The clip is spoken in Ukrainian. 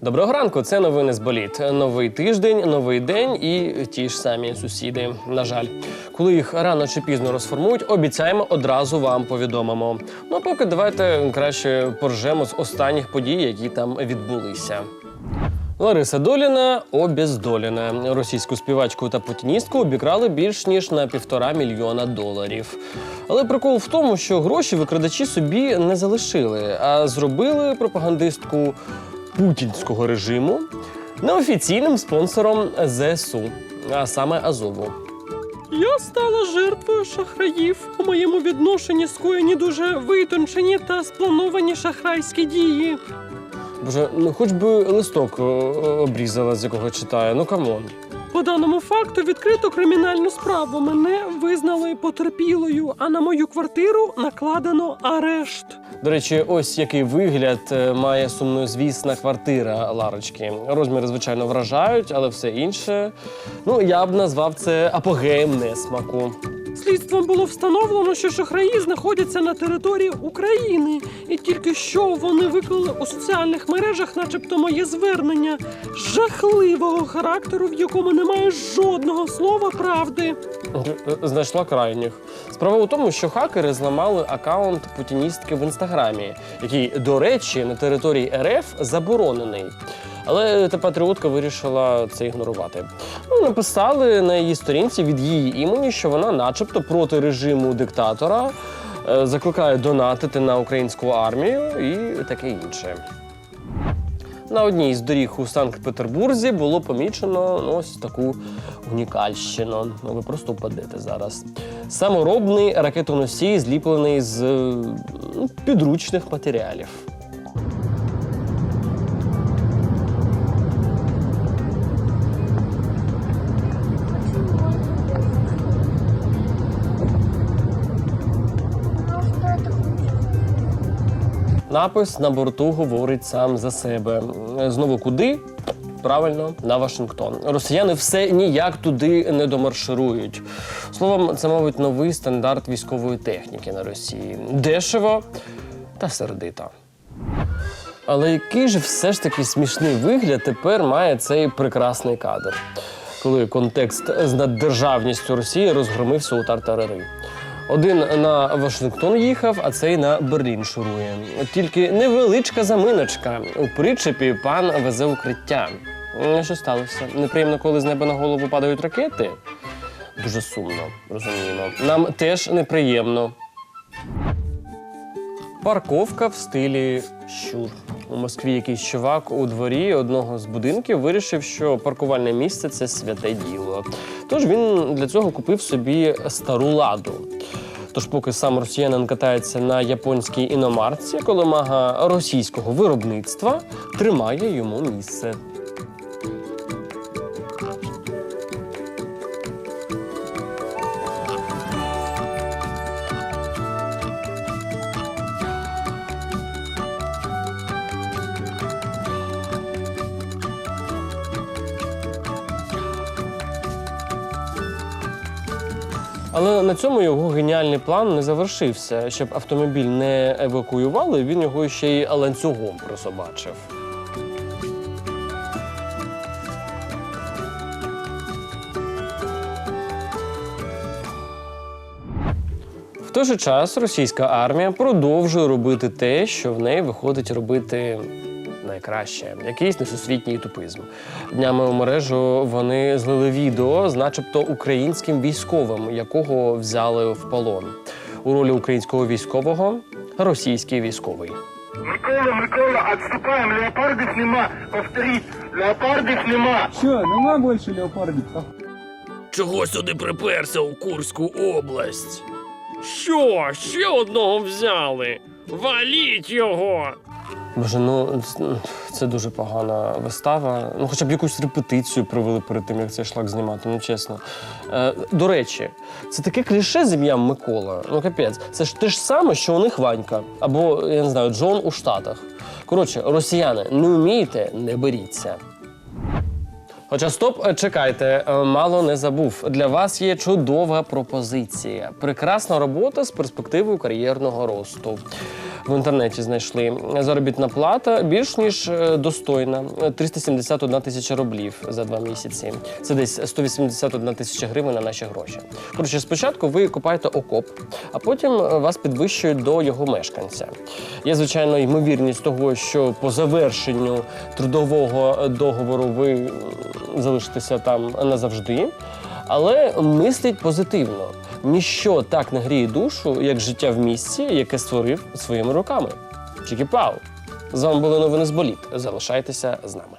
Доброго ранку, це новини з боліт. Новий тиждень, новий день і ті ж самі сусіди. На жаль, коли їх рано чи пізно розформують, обіцяємо одразу вам повідомимо. Ну а поки давайте краще поржемо з останніх подій, які там відбулися. Лариса Доліна обездолена. Російську співачку та путіністку обікрали більш ніж на півтора мільйона доларів. Але прикол в тому, що гроші викрадачі собі не залишили, а зробили пропагандистку путінського режиму неофіційним спонсором ЗСУ, а саме Азову. Я стала жертвою шахраїв. У моєму відношенні скоєні дуже витончені та сплановані шахрайські дії. Боже, ну хоч би листок е, обрізала, з якого читає. Ну камон. По даному факту відкрито кримінальну справу. Мене визнали потерпілою, а на мою квартиру накладено арешт. До речі, ось який вигляд е, має сумнозвісна квартира Ларочки. Розміри, звичайно, вражають, але все інше. Ну, я б назвав це апогеєм несмаку. Слідством було встановлено, що шахраї знаходяться на території України, і тільки що вони виклали у соціальних мережах, начебто, моє звернення жахливого характеру, в якому немає жодного слова правди. Знайшла крайніх. Справа у тому, що хакери зламали акаунт путіністки в інстаграмі, який, до речі, на території РФ заборонений. Але та патріотка вирішила це ігнорувати. Ну, написали на її сторінці від її імені, що вона, начебто, проти режиму диктатора, е, закликає донатити на українську армію і таке інше. На одній з доріг у Санкт-Петербурзі було помічено ну, ось таку унікальщину. Ну, ви просто впадете зараз. Саморобний ракетоносій, зліплений з ну, підручних матеріалів. Напис на борту говорить сам за себе. Знову куди? Правильно, на Вашингтон. Росіяни все ніяк туди не домарширують. Словом, це, мабуть, новий стандарт військової техніки на Росії. Дешево та сердито. Але який же все ж таки смішний вигляд тепер має цей прекрасний кадр, коли контекст з наддержавністю Росії розгромився у тартарари. Один на Вашингтон їхав, а цей на Берлін шурує. Тільки невеличка заминочка. У причепі пан везе укриття. Що сталося? Неприємно, коли з неба на голову падають ракети. Дуже сумно, розуміємо. Нам теж неприємно. Парковка в стилі щур. У Москві якийсь чувак у дворі одного з будинків вирішив, що паркувальне місце це святе діло. Тож він для цього купив собі стару ладу. Тож, поки сам росіянин катається на японській іномарці, коломага російського виробництва тримає йому місце. Але на цьому його геніальний план не завершився. Щоб автомобіль не евакуювали, він його ще й ланцюгом присобачив. В той же час російська армія продовжує робити те, що в неї виходить робити найкраще якийсь несусвітній тупизм. Днями у мережу вони злили відео з, начебто, українським військовим, якого взяли в полон. У ролі українського військового російський військовий. Микола, Микола, отступаем, леопардов нема. Повторить, леопардов нема. Че, нема больше леопардиков? Чого сюди приперся у Курську область? Що? Ще одного взяли? Валіть його! Боже, ну це дуже погана вистава. Ну, хоча б якусь репетицію провели перед тим, як цей шлак знімати, ну чесно. Е, до речі, це таке кліше з ім'ям Микола. Ну капець, це ж те ж саме, що у них Ванька, або я не знаю, Джон у Штатах. Коротше, росіяни, не вмієте, не беріться. Хоча стоп, е, чекайте, е, мало не забув. Для вас є чудова пропозиція. Прекрасна робота з перспективою кар'єрного росту. В інтернеті знайшли. Заробітна плата більш ніж е, достойна 371 тисяча рублів за два місяці. Це десь 181 тисяча гривень на наші гроші. Коротше, спочатку ви купаєте окоп, а потім е, вас підвищують до його мешканця. Є, звичайно, ймовірність того, що по завершенню трудового договору ви залишитеся там назавжди. Але мисліть позитивно. Ніщо так не гріє душу, як життя в місці, яке створив своїми руками. Чікі-пау! З вами були новини з боліт. Залишайтеся з нами.